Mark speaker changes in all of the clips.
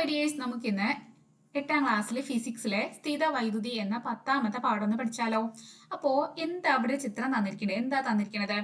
Speaker 1: My dears നമുക്കിന്ന് എട്ടാം ക്ലാസ്സിലെ ഫിസിക്സിലെ സ്ഥിത വൈദ്യുതി എന്ന പത്താമത്തെ പാഠം ഒന്ന് പഠിച്ചാലോ. അപ്പോ എന്താ അവിടെ ചിത്രം തന്നിരിക്കുന്നത് എന്താ തന്നിരിക്കുന്നത്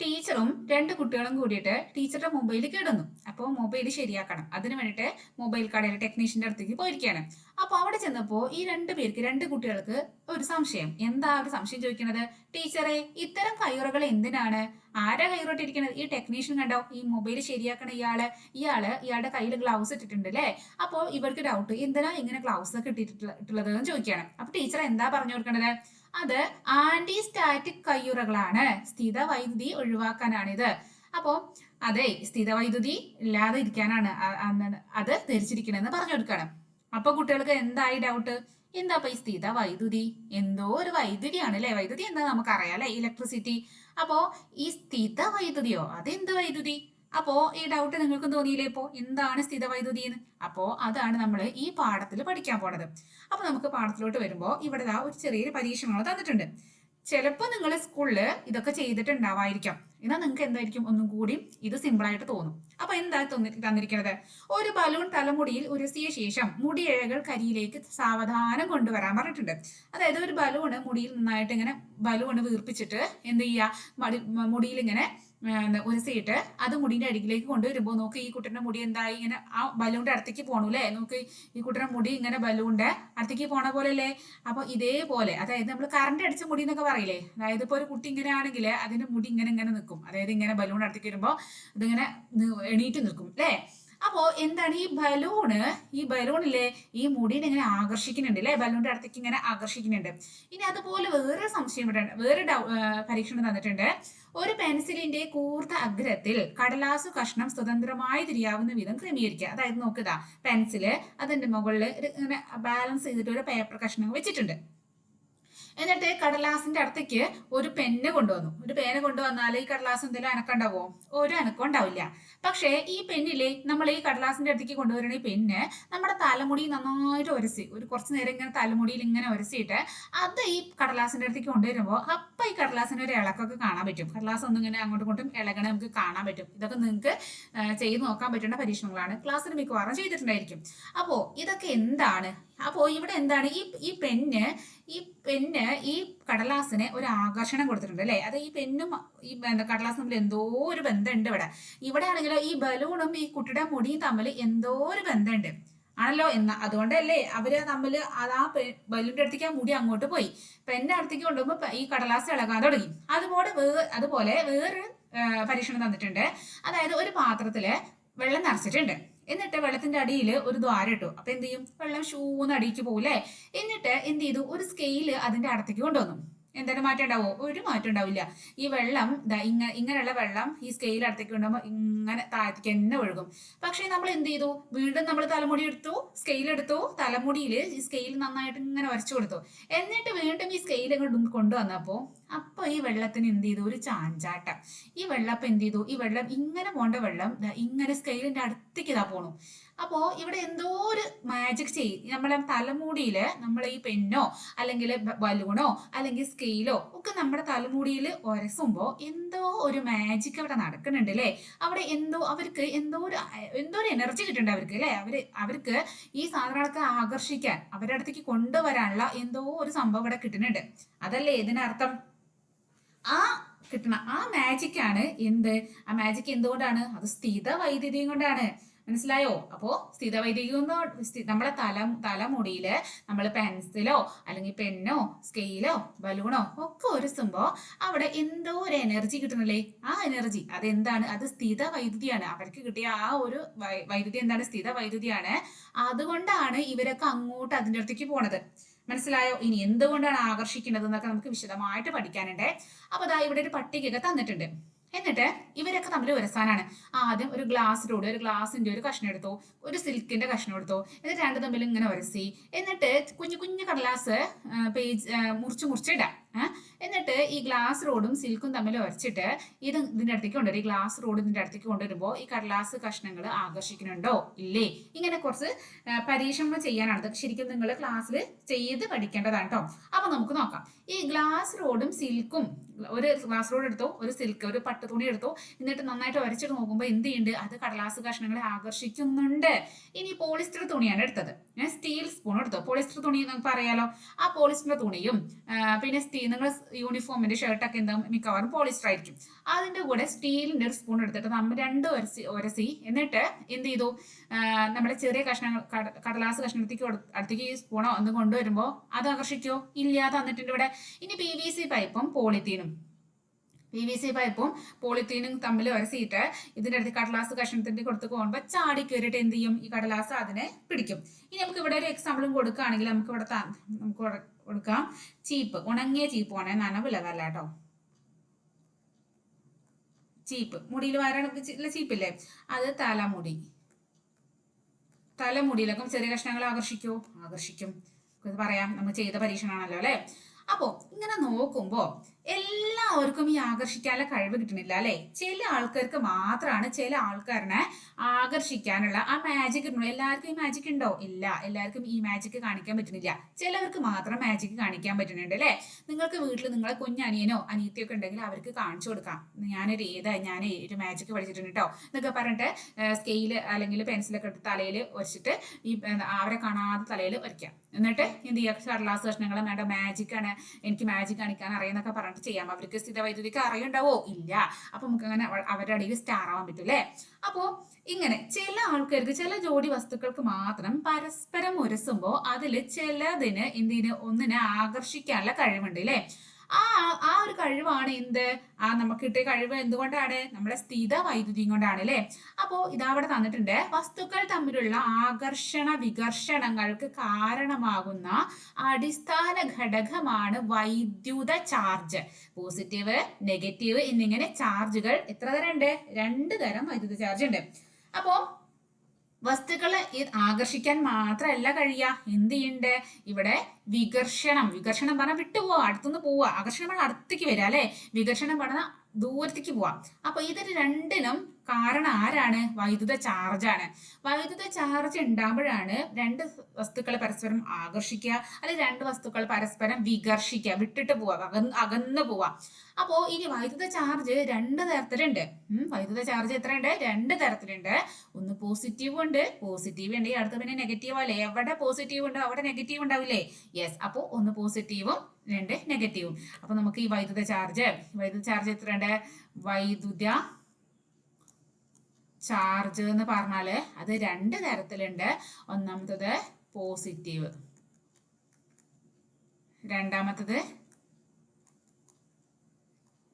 Speaker 1: ടീച്ചറും രണ്ട് കുട്ടികളും കൂടിയിട്ട് ടീച്ചറുടെ മൊബൈൽ കേടുന്നു. അപ്പോൾ മൊബൈൽ ശരിയാക്കണം. അതിന് വേണ്ടിയിട്ട് മൊബൈൽ കടയിലെ ടെക്നീഷ്യന്റെ അടുത്തേക്ക് പോയിരിക്കുകയാണ് അപ്പോൾ അവിടെ ചെന്നപ്പോൾ ഈ രണ്ട് പേർക്ക് രണ്ട് കുട്ടികൾക്ക് ഒരു സംശയം. എന്താ ഒരു സംശയം ചോദിക്കുന്നത് ടീച്ചറെ ഇത്തരം കയ്യുറകൾ എന്തിനാണ്? ആരാ കയ്യുറട്ടിരിക്കുന്നത് ഈ ടെക്നീഷ്യൻ കണ്ടോ? ഈ മൊബൈൽ ശരിയാക്കണ ഇയാൾ ഇയാൾ ഇയാളുടെ കയ്യിൽ ഗ്ലൗസ് ഇട്ടിട്ടുണ്ട് അല്ലേ? അപ്പോ ഇവർക്ക് ഡൗട്ട് എന്തിനാ ഇങ്ങനെ ഗ്ലൗസ് ഒക്കെ ഇട്ടിട്ടുള്ളത് എന്ന് ചോദിക്കുകയാണ്. അപ്പൊ ടീച്ചർ എന്താ പറഞ്ഞു കൊടുക്കണത്? അത് ആന്റി സ്റ്റാറ്റിക് കയ്യുറകളാണ്. സ്ഥിത വൈദ്യുതി ഒഴിവാക്കാനാണിത്. അപ്പോ അതെ സ്ഥിത വൈദ്യുതി ഇല്ലാതെ ഇരിക്കാനാണ് അത് ധരിച്ചിരിക്കണെന്ന് പറഞ്ഞു കൊടുക്കണം. അപ്പൊ കുട്ടികൾക്ക് എന്തായി ഡൗട്ട് എന്താ ഈ സ്ഥിത വൈദ്യുതി എന്തോ ഒരു വൈദ്യുതിയാണ് അല്ലെ വൈദ്യുതി എന്താ നമുക്കറിയാം അല്ലെ? ഇലക്ട്രിസിറ്റി അപ്പോ ഈ സ്ഥിത വൈദ്യുതിയോ അതെന്ത് വൈദ്യുതി? അപ്പോ ഈ ഡൗട്ട് നിങ്ങൾക്ക് തോന്നിയില്ലേ ഇപ്പോ? എന്താണ് സ്ഥിതവൈദ്യുതി എന്ന് അപ്പോ അതാണ് നമ്മൾ ഈ പാഠത്തിൽ പഠിക്കാൻ പോണത്. അപ്പൊ നമുക്ക് പാഠത്തിലോട്ട് വരുമ്പോ ഇവിടെ ദാ ഒരു ചെറിയൊരു പരീക്ഷണങ്ങൾ തന്നിട്ടുണ്ട്. ചിലപ്പോൾ നിങ്ങൾ സ്കൂളിൽ ഇതൊക്കെ ചെയ്തിട്ടുണ്ടാവായിരിക്കാം. എന്നാൽ നിങ്ങൾക്ക് എന്തായിരിക്കും? ഒന്നും കൂടി ഇത് സിമ്പിൾ ആയിട്ട് തോന്നും. അപ്പൊ എന്താ തന്നിരിക്കുന്നത് ഒരു ബലൂൺ തലമുടിയിൽ ഉരസിയ ശേഷം മുടിയിഴകൾ കരിയിലേക്ക് സാവധാനം കൊണ്ടുവരാൻ പറഞ്ഞിട്ടുണ്ട്. അതായത് ഒരു ബലൂണ് മുടിയിൽ നന്നായിട്ട് ഇങ്ങനെ ബലൂണ് വീർപ്പിച്ചിട്ട് എന്ത് ചെയ്യുക മുടിയിൽ ഇങ്ങനെ ആ, ഉരസിയിട്ട് അത് മുടിന്റെ അടിയിലേക്ക് കൊണ്ടുവരുമ്പോൾ നോക്ക് ഈ കുട്ടിയുടെ മുടി എന്തായി? ഇങ്ങനെ ആ ബലൂണിന്റെ അടുത്തേക്ക് പോണു അല്ലേ നോക്ക് ഈ കുട്ടിയുടെ മുടി ഇങ്ങനെ ബലൂണിന്റെ അടുത്തേക്ക് പോണ പോലെ അല്ലേ അപ്പൊ ഇതേപോലെ അതായത് നമ്മൾ കറണ്ട് അടിച്ച മുടി എന്നൊക്കെ പറയില്ലേ? അതായത് ഇപ്പൊ ഒരു കുട്ടി ഇങ്ങനെ ആണെങ്കിൽ അതിന്റെ മുടി ഇങ്ങനെ ഇങ്ങനെ നിൽക്കും അതായത് ഇങ്ങനെ ബലൂൺ അടുത്തേക്ക് വരുമ്പോൾ അതിങ്ങനെ എണീറ്റ് നിൽക്കും അല്ലേ? അപ്പോ എന്താണ് ഈ ബലൂണ്? ഈ ബലൂണില്ലേ ഈ മുടീനെ ഇങ്ങനെ ആകർഷിക്കുന്നുണ്ട് അല്ലേ? ബലൂണിന്റെ അടുത്തേക്ക് ഇങ്ങനെ ആകർഷിക്കുന്നുണ്ട്. ഇനി അതുപോലെ വേറെ സംശയം വേറെ പരീക്ഷണം തന്നിട്ടുണ്ട്. ഒരു പെൻസിലിന്റെ കൂർത്ത അഗ്രത്തിൽ കടലാസു കഷ്ണം സ്വതന്ത്രമായി തിരിയാവുന്ന വിധം ക്രമീകരിക്കുക. അതായത് നോക്കുക പെൻസിൽ അതിന്റെ മുകളിൽ ഇങ്ങനെ ബാലൻസ് ചെയ്തിട്ട് ഒരു പേപ്പർ കഷ്ണം വെച്ചിട്ടുണ്ട്. എന്നിട്ട് കടലാസിന്റെ അടുത്തേക്ക് ഒരു പെന്ന് കൊണ്ടുവന്നു. ഒരു പേന കൊണ്ടുവന്നാൽ ഈ കടലാസ് എന്തെങ്കിലും അനക്കുണ്ടാവോ ഒരു അനക്കം ഉണ്ടാവില്ല. പക്ഷേ ഈ പെന്നിലെ നമ്മൾ ഈ കടലാസിന്റെ അടുത്തേക്ക് കൊണ്ടുവരുന്ന ഈ പെന്ന് നമ്മുടെ തലമുടി നന്നായിട്ട് ഒരസി ഒരു കുറച്ച് നേരം ഇങ്ങനെ തലമുടിയിൽ ഇങ്ങനെ ഒരസിയിട്ട് അത് ഈ കടലാസിന്റെ അടുത്തേക്ക് കൊണ്ടുവരുമ്പോൾ അപ്പൊ ഈ കടലാസിന് ഒരു ഇളക്കൊക്കെ കാണാൻ പറ്റും. കടലാസ് ഒന്നും ഇങ്ങനെ അങ്ങോട്ടും ഇങ്ങോട്ടും ഇളകണ നമുക്ക് കാണാൻ പറ്റും. ഇതൊക്കെ നിങ്ങൾക്ക് ചെയ്ത് നോക്കാൻ പറ്റുന്ന പരീക്ഷണങ്ങളാണ്. ക്ലാസ്സിൽ മിക്കവാറും ചെയ്തിട്ടുണ്ടായിരിക്കും. അപ്പോ ഇതൊക്കെ എന്താണ്? അപ്പോ ഇവിടെ എന്താണ്? ഈ ഈ പെന്ന് ഈ പെന്ന് ഈ കടലാസിന് ഒരു ആകർഷണം കൊടുത്തിട്ടുണ്ട് അല്ലെ? അത് ഈ പെന്നും ഈ കടലാസും തമ്മിൽ എന്തോ ഒരു ബന്ധമുണ്ട് ഇവിടെ. ഇവിടെ ആണെങ്കിലോ ഈ ബലൂണും ഈ കുട്ടിയുടെ മുടിയും തമ്മിൽ എന്തോ ഒരു ബന്ധമുണ്ട്. ആണല്ലോ? എന്ന അതുകൊണ്ടല്ലേ അവർ തമ്മിൽ അത് ആ ബലൂണിന്റെ അടുത്തേക്ക് ആ മുടി അങ്ങോട്ട് പോയി. പെന്റെ അടുത്തേക്ക് കൊണ്ടുപോകുമ്പോ ഈ കടലാസ് ഇളകാൻ തുടങ്ങി. അതുപോലെ വേ- അതുപോലെ വേറൊരു പരീക്ഷണം തന്നിട്ടുണ്ട്. അതായത് ഒരു പാത്രത്തിൽ വെള്ളം നിറച്ചിട്ടുണ്ട്. എന്നിട്ട് വെള്ളത്തിന്റെ അടിയിൽ ഒരു ദ്വാരം ഇട്ടു. അപ്പൊ എന്ത് ചെയ്യും? വെള്ളം ഷൂന്ന് അടിയിക്ക് പോകൂലേ എന്നിട്ട് എന്ത് ചെയ്തു? ഒരു സ്കെയിൽ അതിന്റെ അടുത്തേക്ക് കൊണ്ടുവന്നു. എന്തെങ്കിലും മാറ്റം ഉണ്ടാവോ? ഒരു മാറ്റം ഉണ്ടാവില്ല. ഈ വെള്ളം ഇങ്ങനെ ഇങ്ങനെയുള്ള വെള്ളം ഈ സ്കെയിൽ അടുത്തേക്ക് ഉണ്ടാകുമ്പോൾ ഇങ്ങനെ താഴത്തേക്ക് തന്നെ ഒഴുകും. പക്ഷേ നമ്മൾ എന്ത് ചെയ്തു? വീണ്ടും നമ്മൾ തലമുടി എടുത്തു സ്കെയിൽ എടുത്തു തലമുടിയിൽ ഈ സ്കെയിൽ നന്നായിട്ട് ഇങ്ങനെ വരച്ചു കൊടുത്തു. എന്നിട്ട് വീണ്ടും ഈ സ്കെയിൽ അങ്ങോട്ട് കൊണ്ടുവന്നപ്പോൾ അപ്പൊ ഈ വെള്ളത്തിന് എന്ത് ചെയ്തു? ഒരു ചാഞ്ചാട്ടം. ഈ വെള്ളം അപ്പൊ എന്ത് ചെയ്തു? ഈ വെള്ളം ഇങ്ങനെ പോണ്ട വെള്ളം ഇങ്ങനെ സ്കെയിലിന്റെ അടുത്തേക്ക് ഇതാ പോണു. അപ്പോ ഇവിടെ എന്തോ ഒരു മാജിക് ചെയ്യും നമ്മളെ തലമുടിയിൽ നമ്മൾ ഈ പെന്നോ അല്ലെങ്കിൽ ബലൂണോ അല്ലെങ്കിൽ സ്കെയിലോ ഒക്കെ നമ്മുടെ തലമുടിയിൽ ഒരസുമ്പോ എന്തോ ഒരു മാജിക് അവിടെ നടക്കുന്നുണ്ട് അല്ലേ അവിടെ എന്തോ അവർക്ക് എന്തോ ഒരു എന്തോ ഒരു എനർജി കിട്ടുന്നുണ്ട് അവർക്ക് അല്ലേ അവർ അവർക്ക് ഈ സാധനങ്ങളൊക്കെ ആകർഷിക്കാൻ അവരുടെ അടുത്തേക്ക് കൊണ്ടുവരാനുള്ള എന്തോ ഒരു സംഭവം ഇവിടെ കിട്ടുന്നുണ്ട്. അതല്ലേ ഇതിനർത്ഥം? ആ കിട്ടണ ആ മാജിക് ആണ് എന്ത്? ആ മാജിക് എന്തുകൊണ്ടാണ്? അത് സ്ഥിത വൈദ്യുതിയും കൊണ്ടാണ്. മനസ്സിലായോ? അപ്പോ സ്ഥിതവൈദികം നമ്മളെ തല തലമുടിയിൽ നമ്മൾ പെൻസിലോ അല്ലെങ്കിൽ പെന്നോ സ്കെയിലോ ബലൂണോ ഒക്കെ ഒരുസുമ്പോ അവിടെ എന്തോ ഒരു എനർജി കിട്ടുന്നില്ലേ ആ എനർജി അതെന്താണ്? അത് സ്ഥിത വൈദ്യുതിയാണ് അവർക്ക് കിട്ടിയ ആ ഒരു വൈദ്യുതി എന്താണ്? സ്ഥിത വൈദ്യുതിയാണ് അതുകൊണ്ടാണ് ഇവരൊക്കെ അങ്ങോട്ട് അതിന്റെ അടുത്തേക്ക് പോണത്. മനസ്സിലായോ? ഇനി എന്തുകൊണ്ടാണ് ആകർഷിക്കുന്നത് എന്നൊക്കെ നമുക്ക് വിശദമായിട്ട് പഠിക്കാനുണ്ട്. അപ്പൊ അതാ ഇവിടെ ഒരു പട്ടികയൊക്കെ തന്നിട്ടുണ്ട്. എന്നിട്ട് ഇവരൊക്കെ തമ്മിൽ ഉരസാനാണ് ആദ്യം ഒരു ഗ്ലാസ്സിലൂടെ ഒരു ഗ്ലാസിന്റെ ഒരു കഷ്ണം എടുത്തു. ഒരു സിൽക്കിന്റെ കഷ്ണം എടുത്തു. എന്നിട്ട് രണ്ടു തമ്മിൽ ഇങ്ങനെ ഉരസി എന്നിട്ട് കുഞ്ഞു കുഞ്ഞു കടലാസ് പേജ് മുറിച്ച് മുറിച്ചിടാം? എന്നിട്ട് ഈ ഗ്ലാസ് റോഡും സിൽക്കും തമ്മിൽ ഉരച്ചിട്ട് ഇത് ഇതിന്റെ അടുത്തേക്ക് കൊണ്ടുവരും. ഈ ഗ്ലാസ് റോഡ് ഇതിന്റെ അടുത്തേക്ക് കൊണ്ടുവരുമ്പോൾ ഈ കടലാസ് കഷ്ണങ്ങൾ ആകർഷിക്കുന്നുണ്ടോ? ഇല്ലേ? ഇങ്ങനെ കുറച്ച് പരീക്ഷണങ്ങൾ ചെയ്യാനാണ്. ഇത് ശരിക്കും നിങ്ങൾ ക്ലാസ്സിൽ ചെയ്ത് പഠിക്കേണ്ടതാണ് കേട്ടോ അപ്പൊ നമുക്ക് നോക്കാം. ഈ ഗ്ലാസ് റോഡും സിൽക്കും ഒരു ഗ്ലാസ് റോഡ് എടുത്തോ ഒരു സിൽക്ക് ഒരു പട്ട് തുണി എടുത്തോ എന്നിട്ട് നന്നായിട്ട് ഉരച്ചിട്ട് നോക്കുമ്പോൾ എന്ത് ചെയ്യുന്നുണ്ട്? അത് കടലാസ് കഷ്ണങ്ങളെ ആകർഷിക്കുന്നുണ്ട്. ഇനി പോളിസ്റ്റർ തുണിയാണ് എടുത്തത്. സ്റ്റീൽ സ്പൂൺ എടുത്തോ? പോളിസ്റ്റർ തുണി നമുക്ക് അറിയാലോ ആ പോളിസ്റ്റർ തുണിയും പിന്നെ സ്റ്റീൽ നിങ്ങൾ യൂണിഫോമിന്റെ ഷർട്ടൊക്കെ എന്താ മിക്കവാറും പോളിസ്റ്റർ ആയിരിക്കും. അതിന്റെ കൂടെ സ്റ്റീലിന്റെ ഒരു സ്പൂൺ എടുത്തിട്ട് നമ്മൾ രണ്ട് ഉരസി ഉരസി എന്നിട്ട് എന്ത് ചെയ്തു? നമ്മുടെ ചെറിയ കഷ്ണങ്ങൾ കടലാസ് കഷ്ണത്തേക്ക് അടുത്തേക്ക് ഈ സ്പൂണോ ഒന്ന് കൊണ്ടുവരുമ്പോൾ അത് ആകർഷിക്കോ? ഇല്ലാതെ തന്നിട്ടുണ്ട് ഇവിടെ. ഇനി പി വി സി പൈപ്പും പോളിത്തീനും പി വി സി പൈപ്പും പോളിത്തീനും തമ്മിൽ ഉരസിയിട്ട് ഇതിന്റെ അടുത്ത് കടലാസ് കഷ്ണത്തിന്റെ കൊടുത്ത് പോകുമ്പോൾ ചാടി കയറിയിട്ട് എന്ത് ചെയ്യും? ഈ കടലാസ് അതിനെ പിടിക്കും. ഇനി നമുക്ക് ഇവിടെ ഒരു എക്സാമ്പിളും കൊടുക്കുകയാണെങ്കിൽ നമുക്ക് ഇവിടെ നമുക്ക് കൊടു- കൊടുക്കാം. ചീപ്പ്. ഉണങ്ങിയ ചീപ്പ് ആണേ. നനവില്ലതല്ല കേട്ടോ. ചീപ്പ്. മുടിയിൽ വരണ ചീപ്പില്ലേ? അത് തലമുടി. തലമുടിയിലൊക്കെ ചെറിയ കഷ്ണങ്ങൾ ആകർഷിക്കും? ഇത് പറയാം. നമ്മൾ ചെയ്ത പരീക്ഷണമാണല്ലോ അല്ലെ? അപ്പോ ഇങ്ങനെ നോക്കുമ്പോ എല്ലാവർക്കും ഈ ആകർഷിക്കാനുള്ള കഴിവ് കിട്ടണില്ല അല്ലെ? ചില ആൾക്കാർക്ക് മാത്രമാണ് ചില ആൾക്കാരനെ ആകർഷിക്കാനുള്ള ആ മാജിക് കിട്ടണു എല്ലാവർക്കും ഈ മാജിക് ഉണ്ടോ? ഇല്ല എല്ലാവർക്കും ഈ മാജിക് കാണിക്കാൻ പറ്റുന്നില്ല. ചിലവർക്ക് മാത്രം മാജിക് കാണിക്കാൻ പറ്റുന്നുണ്ട് അല്ലെ? നിങ്ങൾക്ക് വീട്ടിൽ നിങ്ങളെ കുഞ്ഞനിയനോ അനിയത്തിയോ ഒക്കെ ഉണ്ടെങ്കിൽ അവർക്ക് കാണിച്ചു കൊടുക്കാം. ഞാനൊരു ഏതാ ഞാൻ ഒരു മാജിക് പഠിച്ചിട്ടുണ്ട് കേട്ടോ എന്നൊക്കെ പറഞ്ഞിട്ട് സ്കെയിൽ അല്ലെങ്കിൽ പെൻസിലൊക്കെ എടുത്ത് തലയിൽ വരച്ചിട്ട് ഈ അവരെ കാണാതെ തലയിൽ വരയ്ക്കാം. എന്നിട്ട് എന്ത് ചെയ്യുക കടലാസ് കഷ്ണങ്ങൾ വേണ്ട മാജിക് ആണ്. എനിക്ക് മാജിക് കാണിക്കാൻ അറിയാന്നൊക്കെ പറഞ്ഞിട്ട് ചെയ്യാം. അവർക്ക് സ്ഥിത വൈദ്യുതിക്ക് അറിയുണ്ടാവോ ഇല്ല. അപ്പൊ നമുക്ക് അങ്ങനെ അവരുടെ അടിയിൽ സ്റ്റാർ ആവാൻ പറ്റും അല്ലേ? അപ്പോ ഇങ്ങനെ ചില ആൾക്കാർക്ക് ചില ജോഡി വസ്തുക്കൾക്ക് മാത്രം പരസ്പരം ഉരസുമ്പോ അതിൽ ചിലതിന് എന്തിന്? ഒന്നിനെ ആകർഷിക്കാനുള്ള കഴിവുണ്ട് അല്ലേ? ആ ആ ഒരു കഴിവാണ് എന്ത്? ആ നമുക്ക് കിട്ടിയ കഴിവ് എന്തുകൊണ്ടാണ്? നമ്മുടെ സ്ഥിത വൈദ്യുതി കൊണ്ടാണ് അല്ലെ? അപ്പോ ഇതവിടെ തന്നിട്ടുണ്ട്. വസ്തുക്കൾ തമ്മിലുള്ള ആകർഷണ വികർഷണങ്ങൾക്ക് കാരണമാകുന്ന അടിസ്ഥാന ഘടകമാണ് വൈദ്യുത ചാർജ്. പോസിറ്റീവ് നെഗറ്റീവ് എന്നിങ്ങനെ ചാർജുകൾ എത്ര തരം ഉണ്ട് രണ്ട് തരം വൈദ്യുത ചാർജ് ഉണ്ട്. അപ്പോ വസ്തുക്കളെ ആകർഷിക്കാൻ മാത്രമല്ല കഴിയുക എന്ത് ചെയ്യുന്നുണ്ട് ഇവിടെ വികർഷണം. വികർഷണം പറഞ്ഞാൽ വിട്ടുപോവാ. അടുത്തുനിന്ന് പോവാ. ആകർഷണം പറഞ്ഞാൽ അടുത്തേക്ക് വരിക അല്ലെ? വികർഷണം പറഞ്ഞാൽ ദൂരത്തേക്ക് പോവാം. അപ്പൊ ഇതിന് രണ്ടിനും കാരണം ആരാണ്? വൈദ്യുത ചാർജാണ് വൈദ്യുത ചാർജ് ഉണ്ടാകുമ്പോഴാണ് രണ്ട് വസ്തുക്കൾ പരസ്പരം ആകർഷിക്കുക അല്ലെങ്കിൽ രണ്ട് വസ്തുക്കൾ പരസ്പരം വികർഷിക്കുക വിട്ടിട്ട് പോവുക അകന്ന് അകന്ന് പോവാ. അപ്പോ ഇനി വൈദ്യുത ചാർജ് രണ്ട് തരത്തിലുണ്ട്. വൈദ്യുത ചാർജ് എത്രയുണ്ട്? രണ്ട് തരത്തിലുണ്ട്. ഒന്ന് പോസിറ്റീവ് ഉണ്ട് പോസിറ്റീവ് ഉണ്ട്. അടുത്ത പിന്നെ നെഗറ്റീവ് അല്ലേ? എവിടെ പോസിറ്റീവ് ഉണ്ടോ അവിടെ നെഗറ്റീവ് ഉണ്ടാവില്ലേ? യെസ് അപ്പോ ഒന്ന് പോസിറ്റീവും രണ്ട് നെഗറ്റീവും അപ്പൊ നമുക്ക് ഈ വൈദ്യുത ചാർജ് വൈദ്യുത ചാർജ് എത്രയുണ്ട്? വൈദ്യുത ചാർജ് എന്ന് പറഞ്ഞാൽ അത് രണ്ട് തരത്തിലുണ്ട്. ഒന്നാമത്തത് പോസിറ്റീവ് രണ്ടാമത്തത്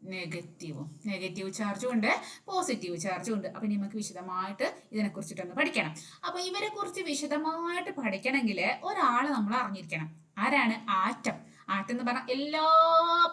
Speaker 1: നെഗറ്റീവും നെഗറ്റീവ് ചാർജും ഉണ്ട് പോസിറ്റീവ് ചാർജും ഉണ്ട്. അപ്പൊ നമുക്ക് വിശദമായിട്ട് ഇതിനെ കുറിച്ചിട്ടൊന്ന് പഠിക്കണം. അപ്പൊ ഇവരെ കുറിച്ച് വിശദമായിട്ട് പഠിക്കണമെങ്കിൽ ഒരാൾ നമ്മൾ അറിഞ്ഞിരിക്കണം. ആരാണ്? ആറ്റം. ആറ്റം എന്ന് പറഞ്ഞാൽ എല്ലാ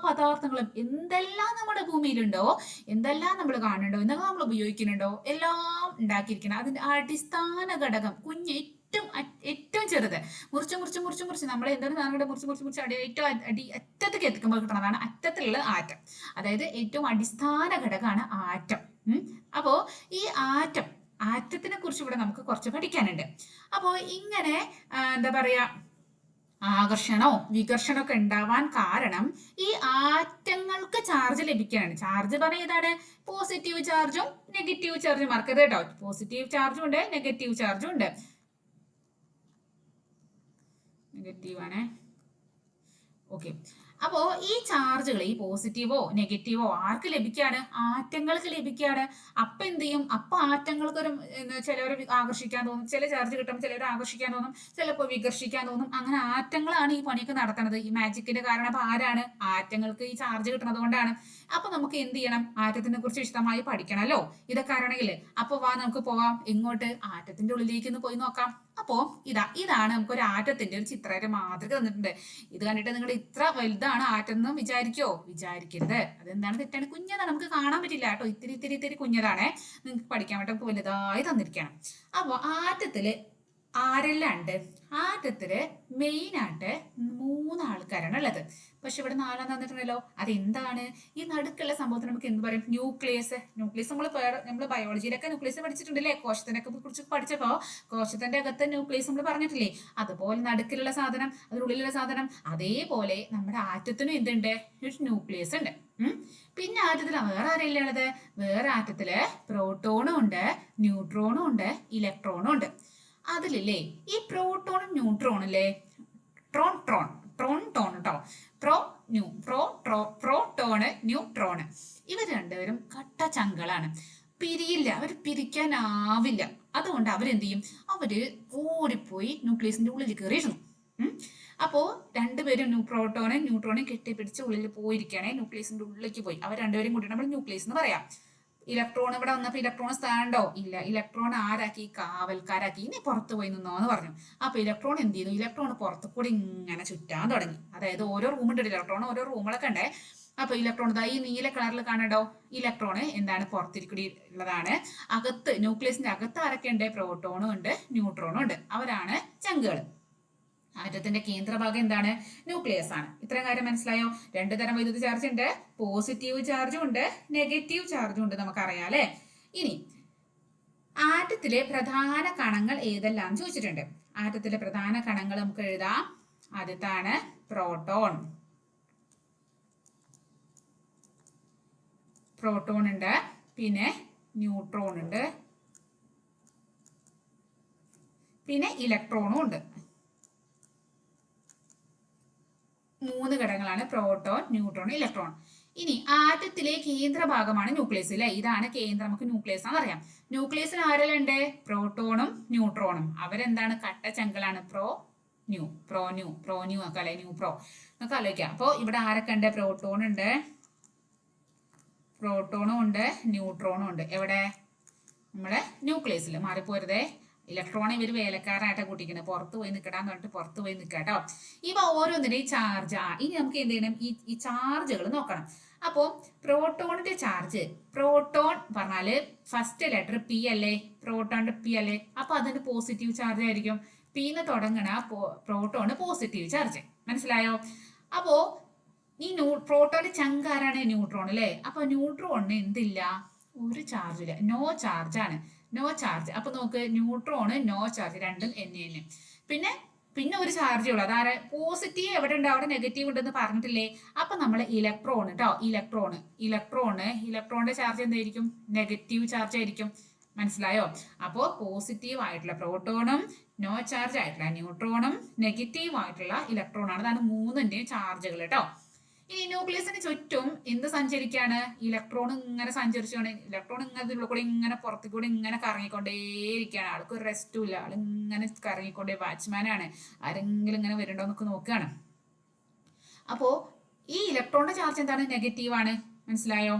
Speaker 1: പദാർത്ഥങ്ങളും എന്തെല്ലാം നമ്മുടെ ഭൂമിയിലുണ്ടോ എന്തെല്ലാം നമ്മൾ കാണുന്നുണ്ടോ എന്തെല്ലാം നമ്മൾ ഉപയോഗിക്കുന്നുണ്ടോ എല്ലാം ഉണ്ടാക്കിയിരിക്കണം. അതിന്റെ അടിസ്ഥാന ഘടകം കുഞ്ഞ് ഏറ്റവും ഏറ്റവും ചെറുത്. മുറിച്ച് മുറിച്ച് മുറിച്ച് മുറിച്ച് നമ്മൾ എന്തൊരു സാധനം മുറിച്ച് മുറിച്ച് മുറിച്ച് അടി ഏറ്റവും അടി അറ്റത്തേക്ക് എത്തിക്കുമ്പോൾ കിട്ടുന്നതാണ് അറ്റത്തിലുള്ള ആറ്റം. അതായത് ഏറ്റവും അടിസ്ഥാന ഘടകമാണ് ആറ്റം. അപ്പോ ഈ ആറ്റം ആറ്റത്തിനെ കുറിച്ച് ഇവിടെ നമുക്ക് കുറച്ച് പഠിക്കാനുണ്ട്. അപ്പോ ഇങ്ങനെ എന്താ പറയാ ആകർഷണോ വികർഷണമൊക്കെ ഉണ്ടാവാൻ കാരണം ഈ ആറ്റങ്ങൾക്ക് ചാർജ് ലഭിക്കുകയാണ്. ചാർജ് പറഞ്ഞ ഏതാണ്? പോസിറ്റീവ് ചാർജും നെഗറ്റീവ് ചാർജും മറക്കരുത് കേട്ടോ. പോസിറ്റീവ് ചാർജും ഉണ്ട് നെഗറ്റീവ് ചാർജും ഉണ്ട്. നെഗറ്റീവ് ആണേ. ഓക്കെ അപ്പോ ഈ ചാർജുകൾ ഈ പോസിറ്റീവോ നെഗറ്റീവോ ആർക്ക് ലഭിക്കാണ്? ആറ്റങ്ങൾക്ക് ലഭിക്കാണ്. അപ്പൊ എന്ത് ചെയ്യും? അപ്പൊ ആറ്റങ്ങൾക്ക് ഒരു ചിലവരെ ആകർഷിക്കാൻ തോന്നും. ചില ചാർജ് കിട്ടുമ്പോൾ ചിലവരെ ആകർഷിക്കാൻ തോന്നും. ചിലപ്പോൾ വികർഷിക്കാൻ തോന്നും. അങ്ങനെ ആറ്റങ്ങളാണ് ഈ പണിയൊക്കെ നടത്തുന്നത്. ഈ മാജിക്കിന്റെ കാരണം അപ്പൊ ആരാണ്? ആറ്റങ്ങൾക്ക് ഈ ചാർജ് കിട്ടുന്നത് കൊണ്ടാണ്. അപ്പൊ നമുക്ക് എന്ത് ചെയ്യണം? ആറ്റത്തിനെ കുറിച്ച് വിശദമായി പഠിക്കണമല്ലോ ഇതൊക്കെ ആണെങ്കിൽ അപ്പൊ വാ നമുക്ക് പോവാം. ഇങ്ങോട്ട് ആറ്റത്തിന്റെ ഉള്ളിലേക്ക് ഒന്ന് പോയി നോക്കാം. അപ്പോ ഇതാ ഇതാണ് നമുക്ക് ഒരു ആറ്റത്തിന്റെ ഒരു ചിത്രയുടെ മാതൃക തന്നിട്ടുണ്ട്. ഇത് കണ്ടിട്ട് നിങ്ങൾ ഇത്ര വലുതാണ് ആറ്റം എന്ന് വിചാരിക്കോ? വിചാരിക്കരുത്. അതെന്താണ് തെറ്റാണ്? കുഞ്ഞതാണ് നമുക്ക് കാണാൻ പറ്റില്ല കേട്ടോ. ഇത്തിരി ഇത്തിരി ഇത്തിരി കുഞ്ഞതാണേ. നിങ്ങൾക്ക് പഠിക്കാൻ നമുക്ക് വലുതായി തന്നിരിക്കണം. അപ്പൊ ആറ്റത്തിൽ ആരെല്ലാം ഉണ്ട്? ആറ്റത്തിൽ മെയിൻ ആയിട്ട് മൂന്ന് ആൾക്കാരാണ് ഉള്ളത്. പക്ഷെ ഇവിടെ നാലാം തന്നിട്ടുണ്ടല്ലോ അതെന്താണ്? ഈ നടുക്കുള്ള സംഭവത്തിന് നമുക്ക് എന്ത് പറയും? ന്യൂക്ലിയസ് ന്യൂക്ലിയസ് നമ്മൾ നമ്മൾ ബയോളജിയിലൊക്കെ ന്യൂക്ലിയസ് പഠിച്ചിട്ടുണ്ടല്ലേ? കോശത്തിനൊക്കെ കുറിച്ച് പഠിച്ചപ്പോ കോശത്തിന്റെ അകത്ത് ന്യൂക്ലിയസ് നമ്മൾ പറഞ്ഞിട്ടില്ലേ? അതുപോലെ നടുക്കിലുള്ള സാധനം അതിനുള്ളിലുള്ള സാധനം അതേപോലെ നമ്മുടെ ആറ്റത്തിനും എന്തുണ്ട്? ഒരു ന്യൂക്ലിയസ് ഉണ്ട്. പിന്നെ ആറ്റത്തിൽ വേറെ ആരെയല്ലേ ഉള്ളത്? വേറെ ആറ്റത്തിൽ പ്രോട്ടോണും ഉണ്ട് ന്യൂട്രോണും ഉണ്ട് ഇലക്ട്രോണും ഉണ്ട്. അതിലില്ലേ ഈ പ്രോട്ടോണും ന്യൂട്രോണും അല്ലേ ട്രോൺ ട്രോൺ ട്രോൺ ടോൺ കേട്ടോ pro new pro ട്രോ proton neutron ഇവർ രണ്ടുപേരും കട്ട ചങ്കളാണ്. പിരിയില്ല അവർ പിരിക്കാനാവില്ല. അതുകൊണ്ട് അവരെന്ത് ചെയ്യും അവർ ഓടിപ്പോയി ന്യൂക്ലിയസിന്റെ ഉള്ളിൽ കയറിയിരുന്നു. അപ്പോ രണ്ടുപേരും ന്യൂ പ്രോട്ടോണും ന്യൂട്രോണും കെട്ടിപ്പിടിച്ച് ഉള്ളിൽ പോയിരിക്കുകയാണെ ന്യൂക്ലിയസിന്റെ ഉള്ളിലേക്ക് പോയി. അവർ രണ്ടുപേരും കൂടി നമ്മൾ ന്യൂക്ലിയസ് എന്ന് പറയാം. ഇലക്ട്രോൺ ഇവിടെ വന്നപ്പോ ഇലക്ട്രോൺ സ്ഥാനണ്ടോ ഇല്ല. ഇലക്ട്രോൺ ആരാക്കി? കാവൽക്കാരാക്കി. ഇനി പുറത്തു പോയി നിന്നോ എന്ന് പറഞ്ഞു. അപ്പൊ ഇലക്ട്രോൺ എന്ത് ചെയ്യുന്നു? ഇലക്ട്രോൺ പുറത്തു കൂടി ഇങ്ങനെ ചുറ്റാൻ തുടങ്ങി. അതായത് ഓരോ റൂമുണ്ട് ഇലക്ട്രോൺ ഓരോ റൂമുകളൊക്കെ ഉണ്ടേ. അപ്പൊ ഇലക്ട്രോൺ ഇതാ ഈ നീല കളറിൽ കാണണ്ടോ ഇലക്ട്രോൺ എന്താണ്? പുറത്തിരിക്കൂടി ഉള്ളതാണ്. അകത്ത് ന്യൂക്ലിയസിന്റെ അകത്ത് ആരൊക്കെ ഉണ്ട്? പ്രോട്ടോണും ഉണ്ട് ന്യൂട്രോണും ഉണ്ട്. അവരാണ് ചങ്കുകൾ ആറ്റത്തിന്റെ കേന്ദ്രഭാഗം എന്താണ്? ന്യൂക്ലിയസ് ആണ്. ഇത്രയും കാര്യം മനസ്സിലായോ? രണ്ടു തരം വൈദ്യുത ചാർജ് ഉണ്ട്. പോസിറ്റീവ് ചാർജും ഉണ്ട്. നെഗറ്റീവ് ചാർജും ഉണ്ട് നമുക്കറിയാം അല്ലെ? ഇനി ആറ്റത്തിലെ പ്രധാന കണങ്ങൾ ഏതെല്ലാം ചോദിച്ചിട്ടുണ്ട്. ആറ്റത്തിലെ പ്രധാന കണങ്ങൾ നമുക്ക് എഴുതാം. ആദ്യത്താണ് പ്രോട്ടോൺ പ്രോട്ടോൺ ഉണ്ട്. പിന്നെ ന്യൂട്രോൺ ഉണ്ട്. പിന്നെ ഇലക്ട്രോണും ഉണ്ട്. മൂന്ന് ഘടകങ്ങളാണ് പ്രോട്ടോൺ ന്യൂട്രോൺ ഇലക്ട്രോൺ. ഇനി ആറ്റത്തിലെ കേന്ദ്ര ഭാഗമാണ് ന്യൂക്ലിയസ് അല്ലെ? ഇതാണ് കേന്ദ്രം. നമുക്ക് ന്യൂക്ലിയസ് ആണെന്ന് അറിയാം. ന്യൂക്ലിയസിൽ ആരെല്ലാം പ്രോട്ടോണും ന്യൂട്രോണും. അവരെന്താണ്? കട്ട pro new pro new pro new ഒക്കെ അല്ലെ? New pro. നമുക്ക് ആലോചിക്കാം. അപ്പോൾ ഇവിടെ ആരൊക്കെ ഉണ്ട്? പ്രോട്ടോൺ ഉണ്ട്. പ്രോട്ടോണും ഉണ്ട്. ന്യൂട്രോണും ഉണ്ട്. എവിടെ? നമ്മുടെ ന്യൂക്ലിയസിൽ മാറിപ്പോരുതേ. ഇലക്ട്രോൺ ഇവർ വേലക്കാരായിട്ട് കൂട്ടിക്കുന്നത് പുറത്ത് പോയി നിൽക്കടാന്ന് പറഞ്ഞിട്ട് പുറത്ത് പോയി നിൽക്കുക കേട്ടോ ഇവ ഓരോന്നിന്റെയും ചാർജ് ഇനി നമുക്ക് എന്ത് ചെയ്യണം? ഈ ഈ ചാർജുകൾ നോക്കണം. അപ്പോൾ പ്രോട്ടോണിന്റെ ചാർജ് പ്രോട്ടോൺ പറഞ്ഞാൽ ഫസ്റ്റ് ലെറ്റർ പി അല്ലേ? പ്രോട്ടോണിന്റെ പി അല്ലേ? അപ്പൊ അതിന് പോസിറ്റീവ് ചാർജ് ആയിരിക്കും. പി എന്ന് തുടങ്ങണ പ്രോട്ടോണ് പോസിറ്റീവ് ചാർജ് മനസ്സിലായോ? അപ്പോ ഈ ന്യൂ പ്രോട്ടോണിന്റെ ചങ്കാരാണ് ന്യൂട്രോൺ അല്ലേ? അപ്പൊ ന്യൂട്രോണിന് എന്തില്ല? ഒരു ചാർജ് ഇല്ല. നോ ചാർജ് ആണ്. നോ ചാർജ് അപ്പൊ നോക്ക് ന്യൂട്രോണ് നോ ചാർജ് രണ്ടും എന്നെ എൻ പിന്നെ പിന്നെ ഒരു ചാർജേ ഉള്ളൂ. അതാരെ? പോസിറ്റീവ് എവിടെ ഉണ്ട്? അവിടെ നെഗറ്റീവ് ഉണ്ടെന്ന് പറഞ്ഞിട്ടില്ലേ? അപ്പൊ നമ്മൾ ഇലക്ട്രോൺ കേട്ടോ ഇലക്ട്രോൺ ഇലക്ട്രോണ് ഇലക്ട്രോണിന്റെ ചാർജ് എന്തായിരിക്കും? നെഗറ്റീവ് ചാർജ് ആയിരിക്കും. മനസ്സിലായോ? അപ്പോ പോസിറ്റീവ് ആയിട്ടുള്ള പ്രോട്ടോണും നോ ചാർജ് ആയിട്ടുള്ള ന്യൂട്രോണും നെഗറ്റീവ് ആയിട്ടുള്ള ഇലക്ട്രോണാണ് അതാണ് മൂന്നിന്റെയും ചാർജുകൾ കേട്ടോ ഇനി ന്യൂക്ലിയസിന് ചുറ്റും എന്ത് സഞ്ചരിക്കാണ്? ഇലക്ട്രോൺ ഇങ്ങനെ സഞ്ചരിച്ചുകൊണ്ട് ഇലക്ട്രോൺ ഇങ്ങനെ കൂടെ ഇങ്ങനെ പുറത്തു കൂടി ഇങ്ങനെ കറങ്ങിക്കൊണ്ടേയിരിക്കുകയാണ്. ആൾക്ക് ഒരു റെസ്റ്റും ഇല്ല. ആൾ ഇങ്ങനെ കറങ്ങിക്കൊണ്ടേ വാച്ച്മാനാണ് ആരെങ്കിലും ഇങ്ങനെ വരുന്നുണ്ടോ എന്നൊക്കെ നോക്കുകയാണ്. അപ്പോ ഈ ഇലക്ട്രോണിന്റെ ചാർജ് എന്താണ്? നെഗറ്റീവ് ആണ്. മനസ്സിലായോ?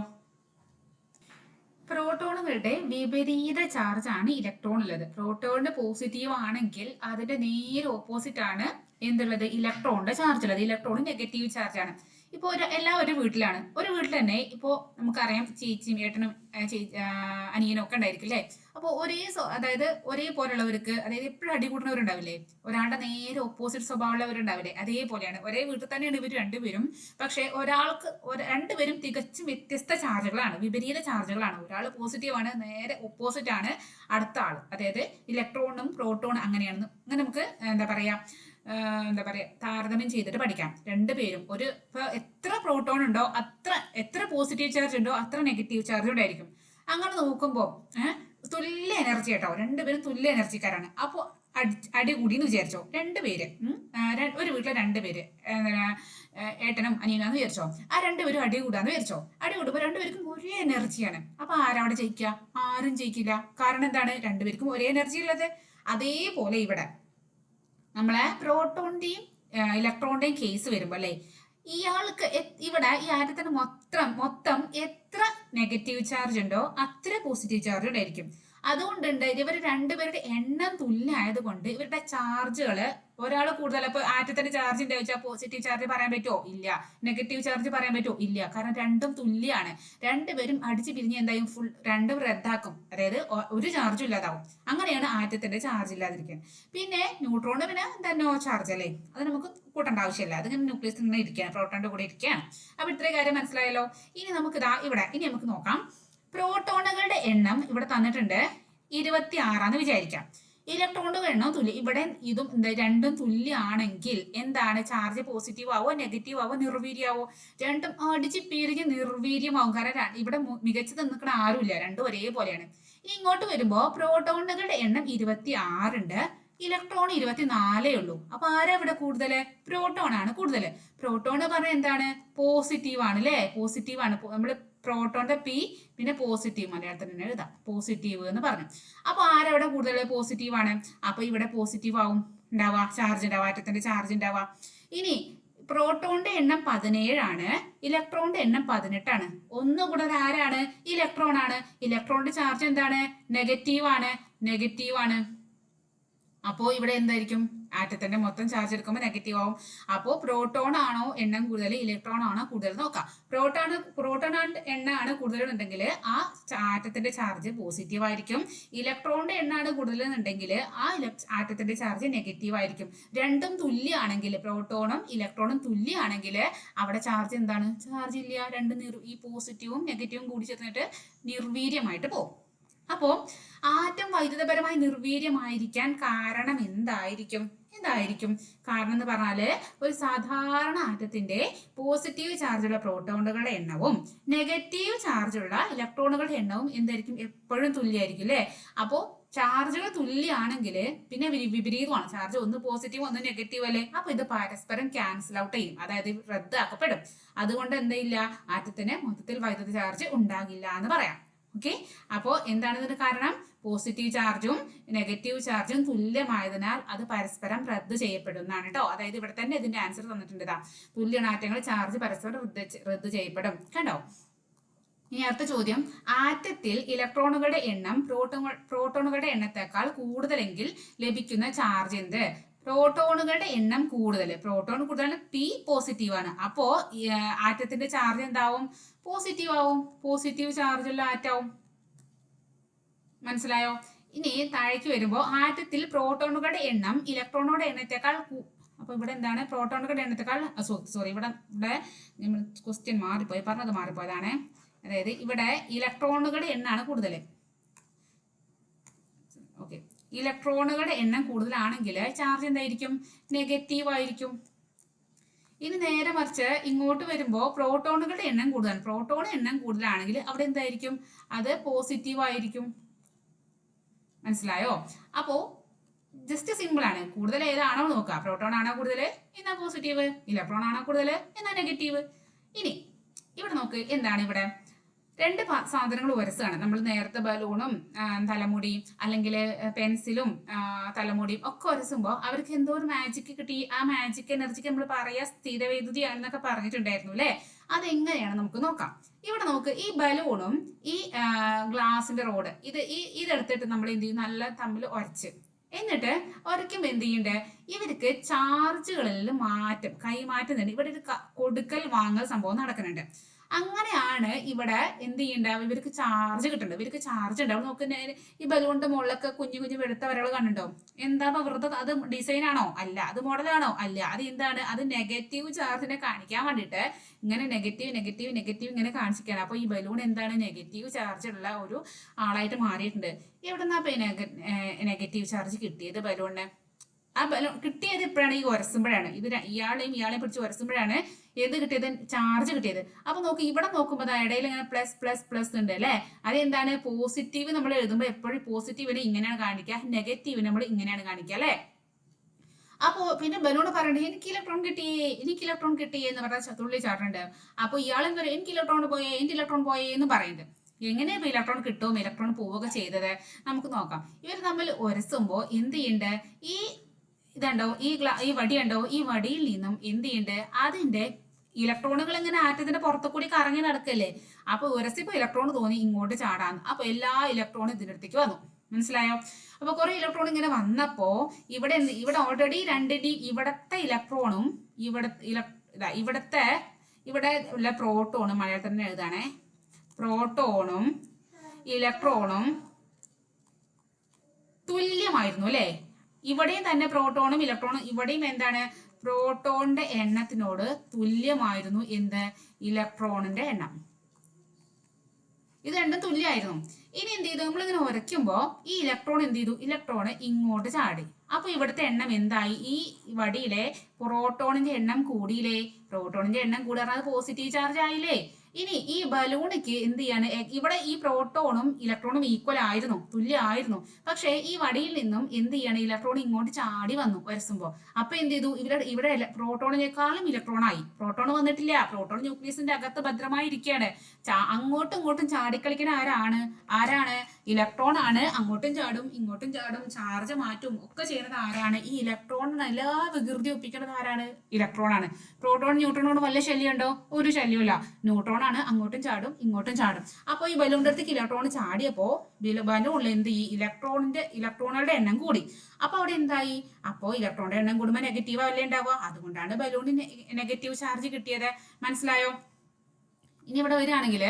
Speaker 1: പ്രോട്ടോണുകളുടെ വിപരീത ചാർജ് ആണ് ഇലക്ട്രോൺ ഉള്ളത്. പ്രോട്ടോണിന്റെ പോസിറ്റീവ് ആണെങ്കിൽ അതിന്റെ നേരെ ഓപ്പോസിറ്റ് ആണ് എന്തുള്ളത്? ഇലക്ട്രോണിന്റെ ചാർജ് ഉള്ളത്. ഇലക്ട്രോൺ നെഗറ്റീവ് ചാർജ് ആണ്. ഇപ്പോൾ ഒരു എല്ലാ ഒരു വീട്ടിലാണ്. ഒരു വീട്ടിൽ തന്നെ ഇപ്പോൾ നമുക്കറിയാം ചേച്ചിയും ഏട്ടനും അനിയനും ഒക്കെ ഉണ്ടായിരിക്കും അല്ലേ അപ്പോൾ ഒരേ അതായത് ഒരേ പോലുള്ളവർക്ക് അതായത് എപ്പോഴും അടി കൂടുന്നവരുണ്ടാവില്ലേ ഒരാളുടെ നേരെ ഓപ്പോസിറ്റ് സ്വഭാവമുള്ളവരുണ്ടാവില്ലേ? അതേപോലെയാണ്. ഒരേ വീട്ടിൽ തന്നെയാണ് ഇവർ രണ്ടുപേരും. പക്ഷേ ഒരാൾക്ക് ഒരു- രണ്ടുപേരും തികച്ചും വ്യത്യസ്ത ചാർജുകളാണ്. വിപരീത ചാർജുകളാണ്. ഒരാൾ പോസിറ്റീവ് ആണ് നേരെ ഓപ്പോസിറ്റ് ആണ് അടുത്ത ആൾ അതായത് ഇലക്ട്രോണും പ്രോട്ടോണും അങ്ങനെയാണെന്ന്. അങ്ങനെ നമുക്ക് എന്താ പറയാ എന്താ പറയുക താരതമ്യം ചെയ്തിട്ട് പഠിക്കാം. രണ്ട് പേരും. ഒരു ഇപ്പൊ എത്ര പ്രോട്ടോൺ ഉണ്ടോ അത്ര എത്ര പോസിറ്റീവ് ചാർജ് ഉണ്ടോ അത്ര നെഗറ്റീവ് ചാർജ് ഉണ്ടായിരിക്കും. അങ്ങനെ നോക്കുമ്പോൾ തുല്യ എനർജി കേട്ടോ രണ്ടുപേരും തുല്യ എനർജിക്കാരാണ് അപ്പോൾ അടി അടികൂടി എന്ന് വിചാരിച്ചോ. രണ്ട് പേര് ഒരു വീട്ടിലെ രണ്ടുപേര് പേര് ഏട്ടനും അനിയനാന്ന് വിചാരിച്ചോ. ആ രണ്ടുപേരും അടി കൂടാന്ന് വിചാരിച്ചോ. അടി കൂടുമ്പോൾ രണ്ടുപേർക്കും ഒരേ എനർജിയാണ് അപ്പൊ ആരവിടെ ജയിക്കുക ആരും ജയിക്കില്ല. കാരണം എന്താണ്? രണ്ടുപേർക്കും ഒരേ എനർജി ഉള്ളത്. അതേപോലെ ഇവിടെ നമ്മളെ പ്രോട്ടോണിന്റെയും ഇലക്ട്രോണിന്റെയും കേസ് വരുമ്പോൾ അല്ലേ? ഇയാൾക്ക് ഇവിടെ ഈ ആറ്റത്തിന് മൊത്തം മൊത്തം എത്ര നെഗറ്റീവ് ചാർജ് ഉണ്ടോ അത്ര പോസിറ്റീവ് ചാർജ് ഉണ്ടായിരിക്കും അതുകൊണ്ടുണ്ട് ഇവർ രണ്ടുപേരുടെ എണ്ണം തുല്യമായത് കൊണ്ട് ഇവരുടെ ചാർജുകൾ ഒരാൾ കൂടുതൽ ഇപ്പൊ ആറ്റത്തിന്റെ ചാർജ് ഉണ്ട് വെച്ചാൽ പോസിറ്റീവ് ചാർജ് പറയാൻ പറ്റുമോ ഇല്ല. നെഗറ്റീവ് ചാർജ് പറയാൻ പറ്റുമോ ഇല്ല. കാരണം രണ്ടും തുല്യമാണ് രണ്ടുപേരും അടിച്ച് പിരിഞ്ഞ് എന്തായാലും ഫുൾ രണ്ടും റദ്ദാക്കും. അതായത് ഒരു ചാർജും ഇല്ലാതാവും. അങ്ങനെയാണ് ആറ്റത്തിന്റെ ചാർജ് ഇല്ലാതിരിക്കുന്നത് പിന്നെ ന്യൂട്രോണ് പിന്നെ എന്താ നോ ചാർജ് അല്ലേ? അത് നമുക്ക് കൂട്ടേണ്ട ആവശ്യമില്ല. അതിങ്ങനെ ന്യൂക്ലിയസ് ഇങ്ങനെ ഇരിക്കുകയാണ്. പ്രോട്ടോണിന്റെ കൂടെ ഇരിക്കുകയാണ്. അപ്പൊ ഇത്രയും കാര്യം മനസ്സിലായല്ലോ? ഇനി നമുക്ക് ഇതാ ഇവിടെ ഇനി നമുക്ക് നോക്കാം. പ്രോട്ടോണുകളുടെ എണ്ണം ഇവിടെ തന്നിട്ടുണ്ട് ഇരുപത്തി ആറാന്ന് വിചാരിക്കാം. ഇലക്ട്രോണുകളുടെ എണ്ണം തുല്യ ഇവിടെ ഇതും എന്താ രണ്ടും തുല്യമാണെങ്കിൽ എന്താണ്? ചാർജ് പോസിറ്റീവ് ആവോ നെഗറ്റീവ് ആവോ നിർവീര്യമാവോ രണ്ടും അടിച്ച് പിരിഞ്ഞ് നിർവീര്യമാവും കാരണം ഇവിടെ മികച്ചത് നിൽക്കുന്ന ആരുമില്ല. രണ്ടും ഒരേപോലെയാണ്. ഇനി ഇങ്ങോട്ട് വരുമ്പോ പ്രോട്ടോണുകളുടെ എണ്ണം ഇരുപത്തി ആറുണ്ട് ഇലക്ട്രോൺ ഇരുപത്തിനാലേ ഉള്ളൂ. അപ്പൊ ആരാ ഇവിടെ കൂടുതൽ പ്രോട്ടോൺ ആണ് കൂടുതൽ പ്രോട്ടോൺ പറഞ്ഞ എന്താണ്? പോസിറ്റീവ് ആണ് അല്ലെ പോസിറ്റീവ് ആണ് നമ്മൾ പ്രോട്ടോന്റെ പി പിന്നെ പോസിറ്റീവ് മലയാളത്തിൽ തന്നെ എഴുതാം. പോസിറ്റീവ് എന്ന് പറഞ്ഞു. അപ്പൊ ആരവിടെ കൂടുതൽ പോസിറ്റീവ് ആണ്? അപ്പൊ ഇവിടെ പോസിറ്റീവ് ആവും. ഉണ്ടാവുക. ചാർജ് ഉണ്ടാവുക. ആറ്റത്തിന്റെ ചാർജ് ഉണ്ടാവുക. ഇനി പ്രോട്ടോണിന്റെ എണ്ണം പതിനേഴാണ് ഇലക്ട്രോണിന്റെ എണ്ണം പതിനെട്ടാണ് ഒന്ന് കൂടുതൽ ആരാണ്? ഇലക്ട്രോൺ ആണ്. ഇലക്ട്രോണിന്റെ ചാർജ് എന്താണ്? നെഗറ്റീവ് ആണ്. നെഗറ്റീവ് ആണ്. അപ്പോ ഇവിടെ എന്തായിരിക്കും? ആറ്റത്തിന്റെ മൊത്തം ചാർജ് എടുക്കുമ്പോൾ നെഗറ്റീവ് ആവും. അപ്പോൾ പ്രോട്ടോൺ ആണോ എണ്ണം കൂടുതൽ ഇലക്ട്രോൺ ആണോ കൂടുതൽ നോക്കാം. പ്രോട്ടോൺ പ്രോട്ടോൺ എണ്ണ ആണ് കൂടുതലുണ്ടെങ്കിൽ ആ ആറ്റത്തിന്റെ ചാർജ് പോസിറ്റീവ് ആയിരിക്കും. ഇലക്ട്രോണിന്റെ എണ്ണാണ് കൂടുതലെന്നുണ്ടെങ്കിൽ ആ ആറ്റത്തിന്റെ ചാർജ് നെഗറ്റീവ് ആയിരിക്കും. രണ്ടും തുല്യമാണെങ്കിൽ പ്രോട്ടോണും ഇലക്ട്രോണും തുല്യമാണെങ്കിൽ അവിടെ ചാർജ് എന്താണ്? ചാർജ് ഇല്ല. രണ്ട് ഈ പോസിറ്റീവും നെഗറ്റീവും കൂടി ചേർന്നിട്ട് നിർവീര്യമായിട്ട് പോകും. അപ്പോൾ ആറ്റം വൈദ്യുതപരമായി നിർവീര്യമായിരിക്കാൻ കാരണം എന്തായിരിക്കും? എന്തായിരിക്കും? കാരണം എന്ന് പറഞ്ഞാൽ ഒരു സാധാരണ ആറ്റത്തിന്റെ പോസിറ്റീവ് ചാർജുള്ള പ്രോട്ടോണുകളുടെ എണ്ണവും നെഗറ്റീവ് ചാർജുള്ള ഇലക്ട്രോണുകളുടെ എണ്ണവും എന്തായിരിക്കും? എപ്പോഴും തുല്യമായിരിക്കും അല്ലേ? അപ്പോൾ ചാർജുകൾ തുല്യമാണെങ്കിൽ പിന്നെ വിപരീതമാണ്. ചാർജ് ഒന്ന് പോസിറ്റീവ് ഒന്ന് നെഗറ്റീവ് അല്ലേ? അപ്പൊ ഇത് പരസ്പരം ക്യാൻസൽ ഔട്ട് ചെയ്യും. അതായത് റദ്ദാക്കപ്പെടും. അതുകൊണ്ട് എന്തില്ല ആറ്റത്തിന് മൊത്തത്തിൽ വൈദ്യുത ചാർജ് ഉണ്ടാകില്ല എന്ന് പറയാം. ഓക്കെ അപ്പോൾ എന്താണ് ഇതിന് കാരണം? പോസിറ്റീവ് ചാർജും നെഗറ്റീവ് ചാർജും തുല്യമായതിനാൽ അത് പരസ്പരം റദ്ദ് ചെയ്യപ്പെടുന്നതാണ് കേട്ടോ അതായത് ഇവിടെ തന്നെ ഇതിന്റെ ആൻസർ തന്നിട്ടുണ്ട് തുല്യണാറ്റങ്ങൾ ചാർജ് പരസ്പരം റദ്ദ് റദ്ദ് ചെയ്യപ്പെടും. കേട്ടോ ഇനി അടുത്ത ചോദ്യം. ആറ്റത്തിൽ ഇലക്ട്രോണുകളുടെ എണ്ണം പ്രോട്ടോ പ്രോട്ടോണുകളുടെ എണ്ണത്തെക്കാൾ കൂടുതലെങ്കിൽ ലഭിക്കുന്ന ചാർജ് എന്ത്? പ്രോട്ടോണുകളുടെ എണ്ണം കൂടുതൽ പ്രോട്ടോൺ കൂടുതലാണ് പി പോസിറ്റീവ് ആണ്. അപ്പോ ആറ്റത്തിന്റെ ചാർജ് എന്താവും? പോസിറ്റീവ് ആവും. പോസിറ്റീവ് ചാർജുള്ള ആറ്റാവും മനസ്സിലായോ? ഇനി താഴേക്ക് വരുമ്പോൾ ആറ്റത്തിൽ പ്രോട്ടോണുകളുടെ എണ്ണം ഇലക്ട്രോണുകളുടെ എണ്ണത്തെക്കാൾ അപ്പൊ ഇവിടെ എന്താണ്? പ്രോട്ടോണുകളുടെ എണ്ണത്തെക്കാൾ സോറി ഇവിടെ ഇവിടെ നമ്മൾ ക്വസ്റ്റ്യൻ മാറിപ്പോയി. പറഞ്ഞത് മാറിപ്പോയതാണ്. അതായത് ഇവിടെ ഇലക്ട്രോണുകളുടെ എണ്ണാണ് കൂടുതൽ. ഓക്കെ ഇലക്ട്രോണുകളുടെ എണ്ണം കൂടുതലാണെങ്കിൽ ചാർജ് എന്തായിരിക്കും? നെഗറ്റീവ് ആയിരിക്കും. ഇനി നേരെ മറിച്ച് ഇങ്ങോട്ട് വരുമ്പോൾ പ്രോട്ടോണുകളുടെ എണ്ണം കൂടുതലാണ്. പ്രോട്ടോൺ എണ്ണം കൂടുതലാണെങ്കിൽ അവിടെ എന്തായിരിക്കും? അത് പോസിറ്റീവ് ആയിരിക്കും. മനസ്സിലായോ? അപ്പോ ജസ്റ്റ് സിമ്പിൾ ആണ്. കൂടുതൽ ഏതാണോ നോക്കുക. പ്രോട്ടോൺ ആണോ കൂടുതൽ? എന്നാ പോസിറ്റീവ് ഇലക്ട്രോൺ ആണോ കൂടുതൽ? എന്നാ നെഗറ്റീവ് ഇനി ഇവിടെ നോക്ക്. എന്താണ് ഇവിടെ? രണ്ട് സാധനങ്ങൾ ഉരസാണ്. നമ്മൾ നേരത്തെ ബലൂണും തലമുടിയും അല്ലെങ്കിൽ പെൻസിലും തലമുടിയും ഒക്കെ ഉരസുമ്പോൾ അവർക്ക് എന്തോ ഒരു മാജിക് കിട്ടി. ആ മാജിക് എനർജിക്ക് നമ്മൾ പറയാ സ്ഥിരവൈദ്യുതിയാണെന്നൊക്കെ പറഞ്ഞിട്ടുണ്ടായിരുന്നു അല്ലേ? അതെങ്ങനെയാണ് നമുക്ക് നോക്കാം. ഇവിടെ നോക്ക് ഈ ബലൂണും ഈ ഗ്ലാസിന്റെ റോഡ് ഇത് ഈ ഇതെടുത്തിട്ട് നമ്മൾ എന്ത് ചെയ്യും? നല്ല തമ്മിൽ ഉരച്ച്. എന്നിട്ട് ഉരയ്ക്കുമ്പോൾ എന്ത് ചെയ്യണ്ട? ഇവർക്ക് ചാർജുകളിൽ മാറ്റം കൈമാറ്റം ഇവിടെ ഒരു കൊടുക്കൽ വാങ്ങൽ സംഭവം നടക്കുന്നുണ്ട്. അങ്ങനെയാണ് ഇവിടെ എന്ത് ചെയ്യണ്ടാവും ഇവർക്ക് ചാർജ് കിട്ടുന്നുണ്ട് ഇവർക്ക് ചാർജ് ഉണ്ട് അവൾ നേ- ഈ ബലൂണിന്റെ മുകളിലൊക്കെ കുഞ്ഞു കുഞ്ഞു വെളുത്ത വരകൾ കണ്ടുണ്ടോ എന്താ വെറുതെ അത് ഡിസൈൻ ആണോ? അല്ല. അത് മോഡലാണോ അല്ല. അത് എന്താണ്? അത് നെഗറ്റീവ് ചാർജിനെ കാണിക്കാൻ വേണ്ടിയിട്ട് ഇങ്ങനെ നെഗറ്റീവ് നെഗറ്റീവ് നെഗറ്റീവ് ഇങ്ങനെ കാണിച്ചിരിക്കുകയാണ്. അപ്പൊ ഈ ബലൂൺ എന്താണ്? നെഗറ്റീവ് ചാർജ് ഉള്ള ഒരു ആളായിട്ട് മാറിയിട്ടുണ്ട്. എവിടെന്നാ നിന്നാ നെഗറ്റീവ് ചാർജ് കിട്ടിയത് ബലൂണിന്? ആ ബലൂൺ കിട്ടിയത് എപ്പോഴാണ് ഈ ഉരസുമ്പോഴാണ്. ഇത് ഇയാളെയും ഇയാളെയും പിടിച്ച് ഉരസുമ്പോഴാണ് എന്ത് കിട്ടിയത്? ചാർജ് കിട്ടിയത്. അപ്പൊ നോക്ക് ഇവിടെ നോക്കുമ്പോൾ ഇടയിൽ ഇങ്ങനെ പ്ലസ് പ്ലസ് പ്ലസ് ഉണ്ട് അല്ലേ? അതെന്താണ്? പോസിറ്റീവ് നമ്മൾ എഴുതുമ്പോൾ എപ്പോഴും പോസിറ്റീവിനെ ഇങ്ങനെയാണ് കാണിക്കുക. നെഗറ്റീവ് നമ്മൾ ഇങ്ങനെയാണ് കാണിക്കുക അല്ലേ? അപ്പോ പിന്നെ ബലൂൺ പറയണ്ടേ എനിക്ക് ഇലക്ട്രോൺ കിട്ടിയേ എനിക്ക് ഇലക്ട്രോൺ കിട്ടിയേ എന്ന് പറഞ്ഞ തുള്ളി ചാട്ടുണ്ട് അപ്പൊ ഇയാൾ എന്താ പറയുക എനിക്ക് ഇലക്ട്രോൺ പോയേ എനിക്ക് ഇലക്ട്രോൺ പോയേ എന്ന് പറയുന്നത്. എങ്ങനെ ഇലക്ട്രോൺ കിട്ടും? ഇലക്ട്രോൺ പോവുക ചെയ്തത്? നമുക്ക് നോക്കാം. ഇവർ തമ്മിൽ ഉരസുമ്പോൾ എന്ത് ചെയ്യുന്നുണ്ട് ഈ ഇതുണ്ടോ? ഈ ഈ വടി ഉണ്ടോ? ഈ വടിയിൽ നിന്നും എന്ത് ചെയ്യണ്ട്? അതിന്റെ ഇലക്ട്രോണുകൾ ഇങ്ങനെ ആറ്റത്തിന്റെ പുറത്തു കൂടി കറങ്ങി നടക്കല്ലേ? അപ്പൊ ഉരസിപ്പോ ഇലക്ട്രോൺ തോന്നി ഇങ്ങോട്ട് ചാടാന്ന്. അപ്പൊ എല്ലാ ഇലക്ട്രോണും ഇതിന്റെ അടുത്തേക്ക് വന്നു. മനസ്സിലായോ? അപ്പൊ കുറെ ഇലക്ട്രോൺ ഇങ്ങനെ വന്നപ്പോ ഇവിടെ ഇവിടെ ഓൾറെഡി രണ്ടിന് ഇവിടത്തെ ഇലക്ട്രോണും ഇവിടെ ഇല- ഇവിടത്തെ ഇവിടെ ഉള്ള പ്രോട്ടോണും മലയാളത്തിൽ തന്നെ എഴുതാണേ. പ്രോട്ടോണും ഇലക്ട്രോണും തുല്യമായിരുന്നു അല്ലേ? ഇവിടെയും തന്നെ പ്രോട്ടോണും ഇലക്ട്രോണും ഇവിടെയും എന്താണ്? പ്രോട്ടോണിന്റെ എണ്ണത്തിനോട് തുല്യമായിരുന്നു എന്ത്? ഇലക്ട്രോണിന്റെ എണ്ണം. ഇത് രണ്ടും തുല്യമായിരുന്നു. ഇനി എന്ത് ചെയ്തു? നമ്മളിങ്ങനെ ഉരയ്ക്കുമ്പോൾ ഈ ഇലക്ട്രോൺ എന്ത് ചെയ്തു? ഇലക്ട്രോൺ ഇങ്ങോട്ട് ചാടി. അപ്പൊ ഇവിടുത്തെ എണ്ണം എന്തായി? ഈ വടിയിലെ പ്രോട്ടോണിന്റെ എണ്ണം കൂടിയില്ലേ? പ്രോട്ടോണിന്റെ എണ്ണം കൂടി പറഞ്ഞാൽ പോസിറ്റീവ് ചാർജ് ആയില്ലേ? ഇനി ഈ ബലൂണിക്ക് എന്ത് ചെയ്യാണ്? ഇവിടെ ഈ പ്രോട്ടോണും ഇലക്ട്രോണും ഈക്വൽ ആയിരുന്നു തുല്യമായിരുന്നു പക്ഷേ ഈ വടിയിൽ നിന്നും എന്ത് ചെയ്യാണ്? ഇലക്ട്രോൺ ഇങ്ങോട്ട് ചാടി വന്നു വരസുമ്പോൾ അപ്പൊ എന്ത് ചെയ്തു? ഇവിടെ ഇവിടെ പ്രോട്ടോണിനേക്കാളും ഇലക്ട്രോൺ ആയി. പ്രോട്ടോൺ വന്നിട്ടില്ല. പ്രോട്ടോൺ ന്യൂക്ലിയസിന്റെ അകത്ത് ഭദ്രമായി ഇരിക്കുകയാണ് ചാ- അങ്ങോട്ടും ഇങ്ങോട്ടും ചാടിക്കളിക്കുന്ന ആരാണ്? ആരാണ്? ഇലക്ട്രോൺ ആണ്. അങ്ങോട്ടും ചാടും ഇങ്ങോട്ടും ചാടും ചാർജ് മാറ്റും ഒക്കെ ചെയ്യുന്നത് ആരാണ്? ഈ ഇലക്ട്രോൺ എല്ലാ വികൃതി ഒപ്പിക്കുന്നത് ആരാണ്? ഇലക്ട്രോൺ ആണ്. പ്രോട്ടോൺ ന്യൂട്രോണോട് വല്ല ശല്യമുണ്ടോ? ഒരു ശല്യമില്ല ന്യൂട്രോൺ ആണ്. അങ്ങോട്ടും ചാടും ഇങ്ങോട്ടും ചാടും. അപ്പോൾ ഈ ബലൂണിന്റെ അടുത്തേക്ക് ഇലക്ട്രോൺ ചാടിയപ്പോ ബലൂണിൽ എന്ത് ഈ ഇലക്ട്രോണിന്റെ ഇലക്ട്രോണുകളുടെ എണ്ണം കൂടി. അപ്പോൾ അവിടെ എന്തായി? അപ്പോൾ ഇലക്ട്രോണിന്റെ എണ്ണം കൂടുമ്പോൾ നെഗറ്റീവ് അല്ലേ ഉണ്ടാവുക? അതുകൊണ്ടാണ് ബലൂണിന് നെഗറ്റീവ് ചാർജ് കിട്ടിയത്. മനസ്സിലായോ? ഇനി ഇവിടെ വരികയാണെങ്കിൽ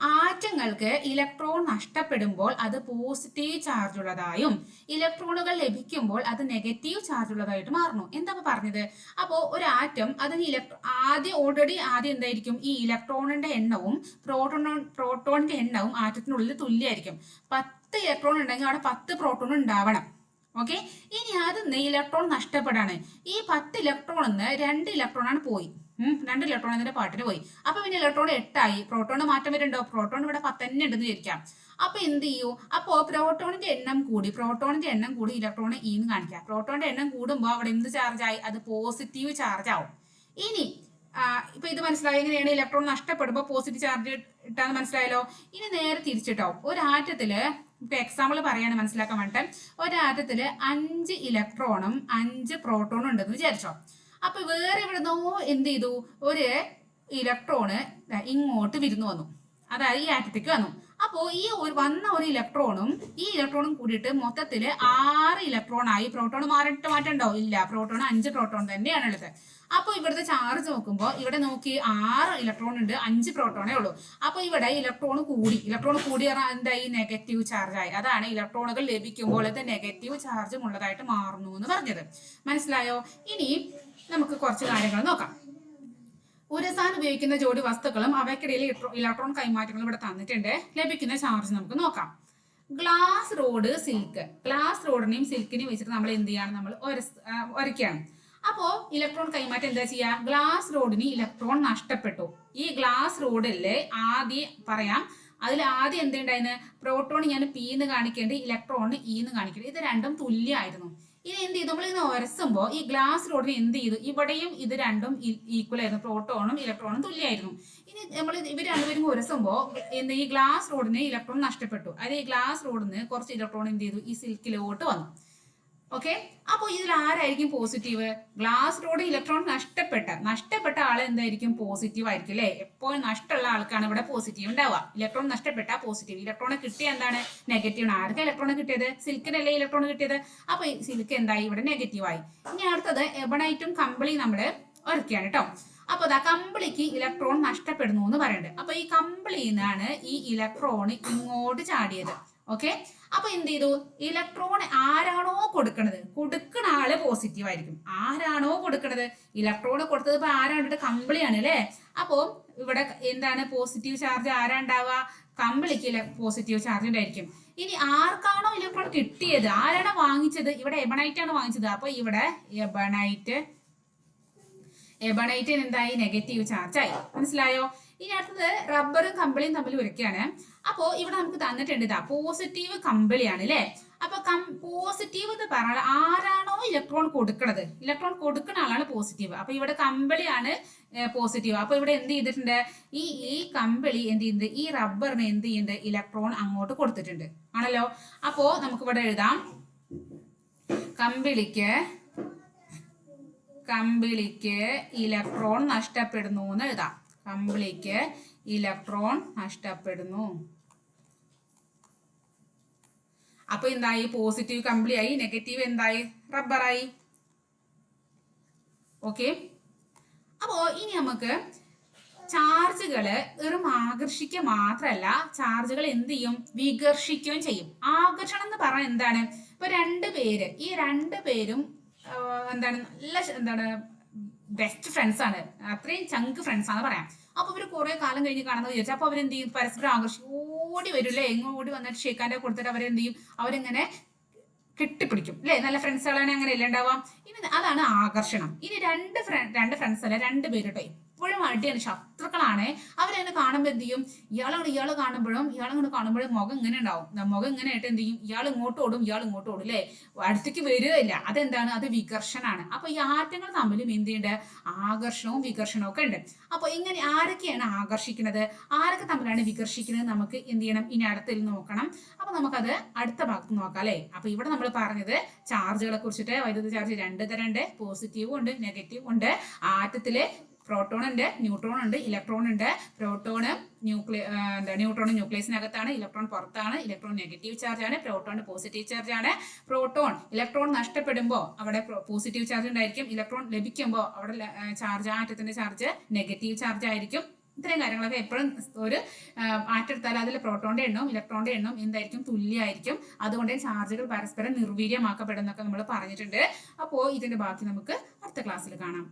Speaker 1: ആറ്റങ്ങൾക്ക് ഇലക്ട്രോൺ നഷ്ടപ്പെടുമ്പോൾ അത് പോസിറ്റീവ് ചാർജ് ഉള്ളതായും ഇലക്ട്രോണുകൾ ലഭിക്കുമ്പോൾ അത് നെഗറ്റീവ് ചാർജ് ഉള്ളതായിട്ട് മാറുന്നു. എന്താ പറഞ്ഞത്? അപ്പോ ഒരു ആറ്റം അതിന് ഇലക്ട്രോ ആദ്യം ഓൾറെഡി ആദ്യം എന്തായിരിക്കും? ഈ ഇലക്ട്രോണിന്റെ എണ്ണവും പ്രോട്ടോണോ പ്രോട്ടോണിന്റെ എണ്ണവും ആറ്റത്തിനുള്ളിൽ തുല്യമായിരിക്കും. പത്ത് ഇലക്ട്രോൺ ഉണ്ടെങ്കിൽ അവിടെ പത്ത് പ്രോട്ടോൺ ഉണ്ടാവണം. ഓക്കെ ഇനി അത് ഇലക്ട്രോൺ നഷ്ടപ്പെടാണ്. ഈ പത്ത് ഇലക്ട്രോണിൽ നിന്ന് രണ്ട് ഇലക്ട്രോണാണ് പോയി. രണ്ട് ഇലക്ട്രോൺ ഇതിന്റെ പാട്ടിന് പോയി. അപ്പൊ പിന്നെ ഇലക്ട്രോൺ എട്ടായി. പ്രോട്ടോൺ മാറ്റം വരുന്നുണ്ടോ? പ്രോട്ടോൺ ഇവിടെ പത്തന്നെ ഉണ്ടെന്ന് വിചാരിക്കാം. അപ്പൊ എന്ത് ചെയ്യൂ? അപ്പോ പ്രോട്ടോണിന്റെ എണ്ണം കൂടി പ്രോട്ടോണിന്റെ എണ്ണം കൂടി ഇലക്ട്രോൺ എന്ന് കാണിക്കാം. പ്രോട്ടോണിന്റെ എണ്ണം കൂടുമ്പോൾ അവിടെ എന്ത് ചാർജ് ആയി? അത് പോസിറ്റീവ് ചാർജ് ആവും. ഇനി ഇപ്പൊ ഇത് മനസ്സിലായി? എങ്ങനെയാണ് ഇലക്ട്രോൺ നഷ്ടപ്പെടുമ്പോൾ പോസിറ്റീവ് ചാർജ് ഇട്ടാന്ന് മനസ്സിലായല്ലോ? ഇനി നേരെ തിരിച്ചിട്ടോ ഒരു ആറ്റത്തിൽ ഇപ്പൊ എക്സാമ്പിൾ പറയാണ് മനസ്സിലാക്കാൻ വേണ്ടിട്ട്. ഒരാറ്റത്തിൽ അഞ്ച് ഇലക്ട്രോണും അഞ്ച് പ്രോട്ടോണും ഉണ്ടെന്ന് വിചാരിച്ചോ? അപ്പൊ വേറെ എവിടുന്നോ എന്ത് ചെയ്തു? ഒരു ഇലക്ട്രോണ് ഇങ്ങോട്ട് വിരുന്നു വന്നു. അതായത് ഈ ആറ്റത്തേക്ക് വന്നു. അപ്പോ ഈ ഒരു വന്ന ഒരു ഇലക്ട്രോണും ഈ ഇലക്ട്രോണും കൂടിയിട്ട് മൊത്തത്തിൽ ആറ് ഇലക്ട്രോൺ ആയി. പ്രോട്ടോൺ മാറിയിട്ട് മാറ്റണ്ടോ ഇല്ല. പ്രോട്ടോൺ അഞ്ച് പ്രോട്ടോൺ തന്നെയാണ് ഉള്ളത്. അപ്പൊ ഇവിടുത്തെ ചാർജ് നോക്കുമ്പോൾ ഇവിടെ നോക്കി ആറ് ഇലക്ട്രോൺ ഉണ്ട്. അഞ്ച് പ്രോട്ടോണേ ഉള്ളൂ. അപ്പൊ ഇവിടെ ഇലക്ട്രോൺ കൂടി. ഇലക്ട്രോൺ കൂടി പറഞ്ഞാൽ എന്തായി? നെഗറ്റീവ് ചാർജ് ആയി. അതാണ് ഇലക്ട്രോണുകൾ ലഭിക്കുമ്പോൾ അത് നെഗറ്റീവ് ചാർജും ഉള്ളതായിട്ട് മാറുന്നു എന്ന് പറഞ്ഞത്. മനസ്സിലായോ? ഇനി നമുക്ക് കുറച്ച് കാര്യങ്ങൾ നോക്കാം. ഉരസാൻ ഉപയോഗിക്കുന്ന ജോഡി വസ്തുക്കളും അവയ്ക്കിടയിൽ ഇലക്ട്രോൺ കൈമാറ്റങ്ങളും ഇവിടെ തന്നിട്ടുണ്ട്. ലഭിക്കുന്ന ചാർജ് നമുക്ക് നോക്കാം. ഗ്ലാസ് റോഡ് സിൽക്ക് ഗ്ലാസ് റോഡിനെയും സിൽക്കിനെയും വെച്ചിട്ട് നമ്മൾ എന്ത് ചെയ്യാണ്? നമ്മൾ ഒരസ് അപ്പോൾ ഇലക്ട്രോൺ കൈമാറ്റം എന്താ ചെയ്യുക ഗ്ലാസ് റോഡിന് ഇലക്ട്രോൺ നഷ്ടപ്പെട്ടു. ഈ ഗ്ലാസ് റോഡിലെ ആദ്യം പറയാം. അതിൽ ആദ്യം എന്തുണ്ടായിരുന്നു പ്രോട്ടോൺ ഞാൻ പി എന്ന് കാണിക്കേണ്ടത് ഇലക്ട്രോണിന് ഇ എന്ന് കാണിക്കേണ്ടത് ഇത് രണ്ടും തുല്യമായിരുന്നു. ഇനി എന്ത് ചെയ്തു? നമ്മൾ ഇന്ന് ഈ ഗ്ലാസ് റോഡിന് എന്ത് ചെയ്തു? ഇവിടെയും ഇത് രണ്ടും ഈക്വൽ ആയിരുന്നു. പ്രോട്ടോണും ഇലക്ട്രോണും തുല്യമായിരുന്നു. ഇനി നമ്മൾ ഇവർ രണ്ടുപേരും ഉരസുമ്പോൾ എന്ത് ഈ ഗ്ലാസ് റോഡിന് ഇലക്ട്രോൺ നഷ്ടപ്പെട്ടു. അതായത് ഈ ഗ്ലാസ് റോഡിന് കുറച്ച് ഇലക്ട്രോൺ എന്ത് ചെയ്തു? ഈ സിൽക്കിലോട്ട് വന്നു. ഓക്കെ അപ്പോൾ ഇതിൽ ആരായിരിക്കും പോസിറ്റീവ് ഗ്ലാസ് റോഡ് ഇലക്ട്രോൺ നഷ്ടപ്പെട്ട നഷ്ടപ്പെട്ട ആൾ എന്തായിരിക്കും? പോസിറ്റീവ് ആയിരിക്കും അല്ലേ? എപ്പോഴും നഷ്ടമുള്ള ആൾക്കാണ് ഇവിടെ പോസിറ്റീവ് ഉണ്ടാവുക. ഇലക്ട്രോൺ നഷ്ടപ്പെട്ട പോസിറ്റീവ് ഇലക്ട്രോണെ കിട്ടിയ എന്താണ്? നെഗറ്റീവ് ആണ്. ആർക്ക് ഇലക്ട്രോൺ കിട്ടിയത്? സിൽക്കിനല്ലേ ഇലക്ട്രോൺ കിട്ടിയത്? അപ്പൊ സിൽക്ക് എന്തായി? ഇവിടെ നെഗറ്റീവ് ആയി. ഇനി അടുത്തത് എബണൈറ്റും കമ്പിളി നമ്മൾ ഉറക്കുകയാണ് കേട്ടോ അപ്പൊ അതാ കമ്പിളിക്ക് ഇലക്ട്രോൺ നഷ്ടപ്പെടുന്നു എന്ന് പറയുന്നുണ്ട്. അപ്പൊ ഈ കമ്പിളിന്നാണ് ഈ ഇലക്ട്രോൺ ഇങ്ങോട്ട് ചാടിയത്. ഓക്കെ അപ്പൊ എന്ത് ചെയ്തു? ഇലക്ട്രോൺ ആരാണോ കൊടുക്കണത്? കൊടുക്കണ ആൾ പോസിറ്റീവ് ആയിരിക്കും. ആരാണോ കൊടുക്കണത്? ഇലക്ട്രോൺ കൊടുത്തത് ഇപ്പൊ ആരാണ്ടിട്ട് കമ്പിളിയാണ് അല്ലേ? അപ്പോ ഇവിടെ എന്താണ്? പോസിറ്റീവ് ചാർജ് ആരാ ഉണ്ടാവുക? കമ്പിളിക്ക് പോസിറ്റീവ് ചാർജ് ഉണ്ടായിരിക്കും. ഇനി ആർക്കാണോ ഇലക്ട്രോൺ കിട്ടിയത്? ആരാണ് വാങ്ങിച്ചത്? ഇവിടെ എബണൈറ്റ് ആണ് വാങ്ങിച്ചത്. അപ്പൊ ഇവിടെ എബണൈറ്റ് എബണൈറ്റിന് എന്തായി? നെഗറ്റീവ് ചാർജ് ആയി. മനസ്സിലായോ? ഇനി അടുത്തത് റബ്ബറും കമ്പിളിയും തമ്മിൽ ഒരുക്കുകയാണ്. അപ്പോ ഇവിടെ നമുക്ക് തന്നിട്ടുണ്ട് ഇതാ പോസിറ്റീവ് കമ്പിളിയാണ് അല്ലേ? അപ്പൊ പോസിറ്റീവ് എന്ന് പറഞ്ഞാൽ ആരാണോ ഇലക്ട്രോൺ കൊടുക്കണത്. ഇലക്ട്രോൺ കൊടുക്കുന്ന ആളാണ് പോസിറ്റീവ് അപ്പൊ ഇവിടെ കമ്പിളിയാണ് പോസിറ്റീവ് അപ്പൊ ഇവിടെ എന്ത് ചെയ്തിട്ടുണ്ട്? ഈ ഈ കമ്പിളി എന്ത് ചെയ്യുന്നത് ഈ റബ്ബറിന് എന്ത് ചെയ്യുന്നുണ്ട്? ഇലക്ട്രോൺ അങ്ങോട്ട് കൊടുത്തിട്ടുണ്ട്. ആണല്ലോ? അപ്പോ നമുക്ക് ഇവിടെ എഴുതാം. കമ്പിളിക്ക് കമ്പിളിക്ക് ഇലക്ട്രോൺ നഷ്ടപ്പെടുന്നു എന്ന് എഴുതാം. കമ്പിളിക്ക് ഇലക്ട്രോൺ നഷ്ടപ്പെടുന്നു. അപ്പൊ എന്തായി? പോസിറ്റീവ് കമ്പിളി ആയി നെഗറ്റീവ് എന്തായി റബ്ബറായി ഓക്കെ അപ്പോ ഇനി നമുക്ക് ചാർജുകൾ വെറും ആകർഷിക്കുക മാത്രമല്ല ചാർജുകൾ എന്ത് ചെയ്യും? വികർഷിക്കുകയും ചെയ്യും. ആകർഷണം എന്ന് പറഞ്ഞാൽ എന്താണ്? ഇപ്പൊ രണ്ട് പേര് ഈ രണ്ട് പേരും എന്താണ്? നല്ല എന്താണ് ബെസ്റ്റ് ഫ്രണ്ട്സ് ആണ്. അത്രയും ചങ്ക് ഫ്രണ്ട്സ് ആണ് പറയാം. അപ്പൊ ഇവർ കുറെ കാലം കഴിഞ്ഞ് കാണുന്നത് വിചാരിച്ചു അപ്പൊ അവരെന്ത് ചെയ്യും? പരസ്പരം ആകർഷിക്കും ഓടി വരില്ലേ എങ്ങോ ഓടി വന്നിട്ട് ഷേക്കാന്റെ കൊടുത്തിട്ട് അവരെന്ത് ചെയ്യും? അവരിങ്ങനെ കെട്ടിപ്പിടിക്കും അല്ലേ? നല്ല ഫ്രണ്ട്സുകളാണ് അങ്ങനെ അല്ലേ ഉണ്ടാവാം ഇനി അതാണ് ആകർഷണം. ഇനി രണ്ട് ഫ്രണ്ട് രണ്ട് ഫ്രണ്ട്സ് അല്ല രണ്ട് പേര് എപ്പോഴും അടിയാണ് ശത്രുക്കളാണ്. അവരെന്നെ കാണുമ്പോൾ എന്ത് ചെയ്യും? ഇയാളോട് ഇയാൾ കാണുമ്പോഴും ഇയാളങ്ങോട്ട് കാണുമ്പോഴും മുഖം ഇങ്ങനെ ഉണ്ടാവും. മുഖം ഇങ്ങനെ ആയിട്ട് എന്ത് ചെയ്യും? ഇയാൾ ഇങ്ങോട്ട് ഓടും ഇയാൾ ഇങ്ങോട്ട് ഓടും അല്ലേ അടുത്തേക്ക് വരികയില്ല. അതെന്താണ്? അത് വികർഷനാണ്. അപ്പൊ ഈ ആറ്റങ്ങൾ തമ്മിലും എന്ത് ചെയ്യേണ്ട? ആകർഷണവും വികർഷണവും ഒക്കെ ഉണ്ട്. അപ്പൊ ഇങ്ങനെ ആരൊക്കെയാണ് ആകർഷിക്കുന്നത്? ആരൊക്കെ തമ്മിലാണ് വികർഷിക്കുന്നത്? നമുക്ക് എന്ത് ചെയ്യണം? ഇനി അടുത്തിൽ നോക്കണം. അപ്പൊ നമുക്കത് അടുത്ത ഭാഗത്ത് നോക്കാം അല്ലേ അപ്പൊ ഇവിടെ നമ്മൾ പറഞ്ഞത് ചാർജുകളെ കുറിച്ചിട്ട് വൈദ്യുത ചാർജ് രണ്ട് തരണ്ട് പോസിറ്റീവും ഉണ്ട് നെഗറ്റീവും ഉണ്ട്. ആറ്റത്തിൽ പ്രോട്ടോൺ ഉണ്ട് ന്യൂട്രോൺ ഉണ്ട് ഇലക്ട്രോൺ ഉണ്ട്. പ്രോട്ടോണ് ന്യൂക്ലിയ എന്താ ന്യൂട്രോൺ ന്യൂക്ലിയസിനകത്താണ് ഇലക്ട്രോൺ പുറത്താണ് ഇലക്ട്രോൺ നെഗറ്റീവ് ചാർജ് ആണ് പ്രോട്ടോൺ പോസിറ്റീവ് ചാർജ് ആണ് പ്രോട്ടോൺ ഇലക്ട്രോൺ നഷ്ടപ്പെടുമ്പോൾ അവിടെ പോസിറ്റീവ് ചാർജ് ഉണ്ടായിരിക്കും ഇലക്ട്രോൺ ലഭിക്കുമ്പോൾ അവിടെ ചാർജ് ആറ്റത്തിന്റെ ചാർജ് നെഗറ്റീവ് ചാർജ് ആയിരിക്കും. ഇത്രയും കാര്യങ്ങളൊക്കെ എപ്പോഴും ഒരു ആറ്റെടുത്താൽ അതിൽ പ്രോട്ടോണിന്റെ എണ്ണവും ഇലക്ട്രോണിന്റെ എണ്ണവും എന്തായിരിക്കും? തുല്യമായിരിക്കും. അതുകൊണ്ട് ചാർജുകൾ പരസ്പരം നിർവീര്യമാക്കപ്പെടുന്നൊക്കെ നമ്മൾ പറഞ്ഞിട്ടുണ്ട്. അപ്പോൾ ഇതിന്റെ ബാക്കി നമുക്ക് അടുത്ത ക്ലാസ്സിൽ കാണാം.